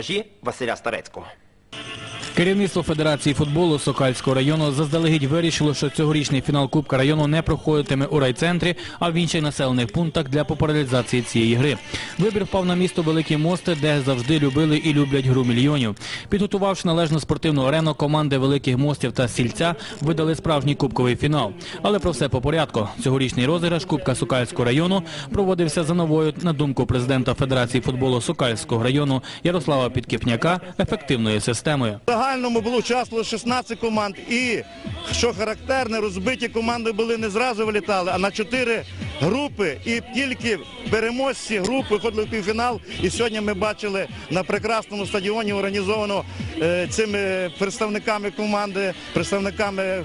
Жі Василя Старецького. Керівництво Федерації футболу Сокальського району заздалегідь вирішило, що цьогорічний фінал Кубка району не проходитиме у райцентрі, а в інших населених пунктах для популяризації цієї гри. Вибір впав на місто Великі Мости, де завжди любили і люблять гру мільйонів. Підготувавши належну спортивну арену, команди Великих Мостів та Сільця видали справжній кубковий фінал. Але про все по порядку. Цьогорічний розіграш Кубка Сокальського району проводився за новою, на думку президента Федерації футболу Сокальського району Ярослава Підкіпняка, ефективною системою. Загальному було участвувало 16 команд і, що характерне, розбиті команди були не зразу вилітали, а на 4 групи. І тільки переможці груп виходили в півфінал. І сьогодні ми бачили на прекрасному стадіоні, організовано е, цими представниками команди, представниками е,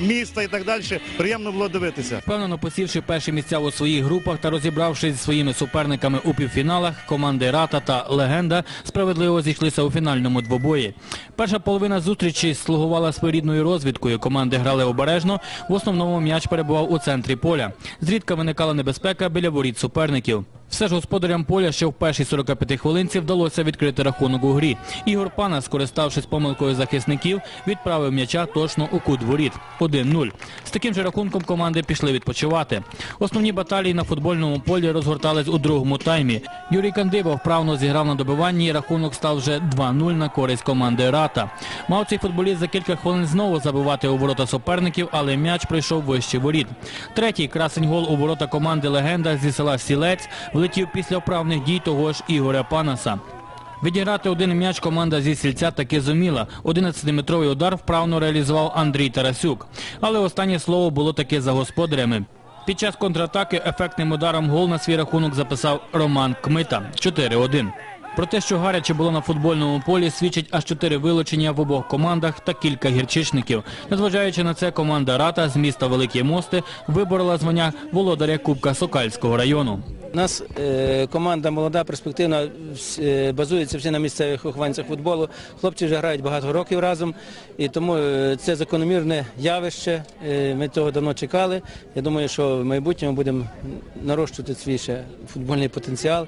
міста і так далі. Приємно було дивитися. Впевнено посівши перші місця у своїх групах та розібравшись зі своїми суперниками у півфіналах, команди Рата та Легенда справедливо зійшлися у фінальному двобої. Перша половина зустрічі слугувала своєрідною розвідкою. Команди грали обережно. В основному м'яч перебував у центрі поля. Зрідка виникала небезпека біля воріт суперників. Все ж господарям поля ще в першій 45 хвилинці вдалося відкрити рахунок у грі. Ігор Пана, скориставшись помилкою захисників, відправив м'яча точно у кут воріт 1-0. З таким же рахунком команди пішли відпочивати. Основні баталії на футбольному полі розгортались у другому таймі. Юрій Кандиба вправно зіграв на добиванні і рахунок став вже 2-0 на користь команди Рата. Мав цей футболіст за кілька хвилин знову забивати у ворота суперників, але м'яч прийшов вище воріт. Третій красень гол у ворота команди Легенда зі села Сілець влетів після вправних дій того ж Ігоря Панаса. Відіграти один м'яч команда зі сільця таки зуміла. 11-метровий удар вправно реалізував Андрій Тарасюк. Але останнє слово було таки за господарями. Під час контратаки ефектним ударом гол на свій рахунок записав Роман Кмита 4-1. Про те, що гаряче було на футбольному полі, свідчить аж чотири вилучення в обох командах та кілька гірчичників. Незважаючи на це, команда Рата з міста Великі Мости виборола звання володаря Кубка Сокальського району. У нас е, команда молода, перспективна, е, базується всі на місцевих вихованцях футболу. Хлопці вже грають багато років разом, і тому е, це закономірне явище. Ми цього давно чекали. Я думаю, що в майбутньому будемо нарощувати свій ще футбольний потенціал.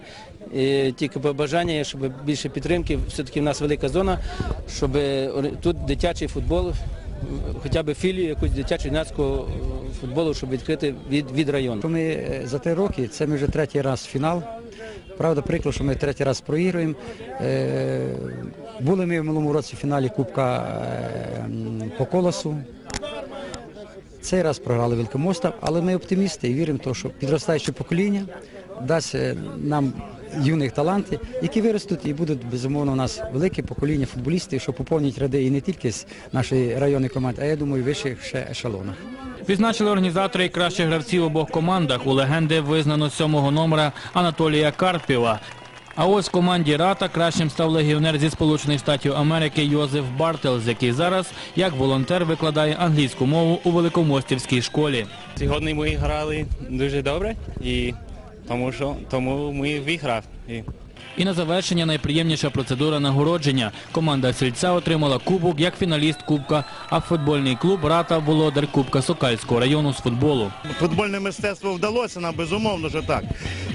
І тільки бажання є, щоб більше підтримки. Все-таки в нас велика зона, щоб тут дитячий футбол, хоча б філію якусь дитячо-юнацького е, футболу, щоб відкрити від, від району. Ми е, за три роки, це ми вже третій раз фінал. Правда, прикро, що ми третій раз проігруємо. Е, Були ми в минулому році в фіналі Кубка по колосу. Цей раз програли Великомоста, але ми оптимісти і віримо, в те, що підростаюче покоління дасть нам юних талантів, які виростуть і будуть безумовно у нас велике покоління футболістів, що поповнять ряди і не тільки з нашої районної команди, а я думаю, вищих ще ешелонах. Відзначили організатори і кращих гравців обох командах. У легенди визнано сьомого номера Анатолія Карпіва. А ось в команді Рата кращим став легіонер зі Сполучених Штатів Америки Йозеф Бартелс, який зараз як волонтер викладає англійську мову у Великомостівській школі. Сьогодні ми грали дуже добре і тому що тому ми виграв. І на завершення найприємніша процедура нагородження. Команда Сільця отримала кубок як фіналіст Кубка, а футбольний клуб Рата володар Кубка Сокальського району з футболу. Футбольне мистецтво вдалося нам, безумовно, що так.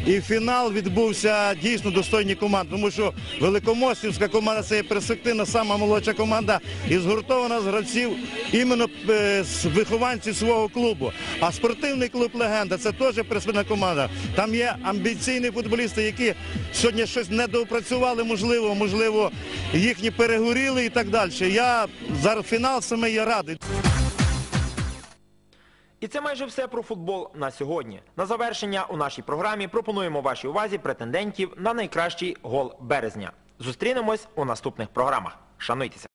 І фінал відбувся дійсно достойні команди, тому що Великомостівська команда це є перспективна, сама молодша команда і згуртована з гравців іменно е, з вихованців свого клубу. А спортивний клуб Легенда це теж перспективна команда. Там є амбіційні футболісти, які сьогодні щось недоопрацювали, можливо, можливо, їхні перегоріли і так далі. Я зараз фінал саме я радий. І це майже все про футбол на сьогодні. На завершення у нашій програмі пропонуємо вашій увазі претендентів на найкращий гол березня. Зустрінемось у наступних програмах. Шануйтеся!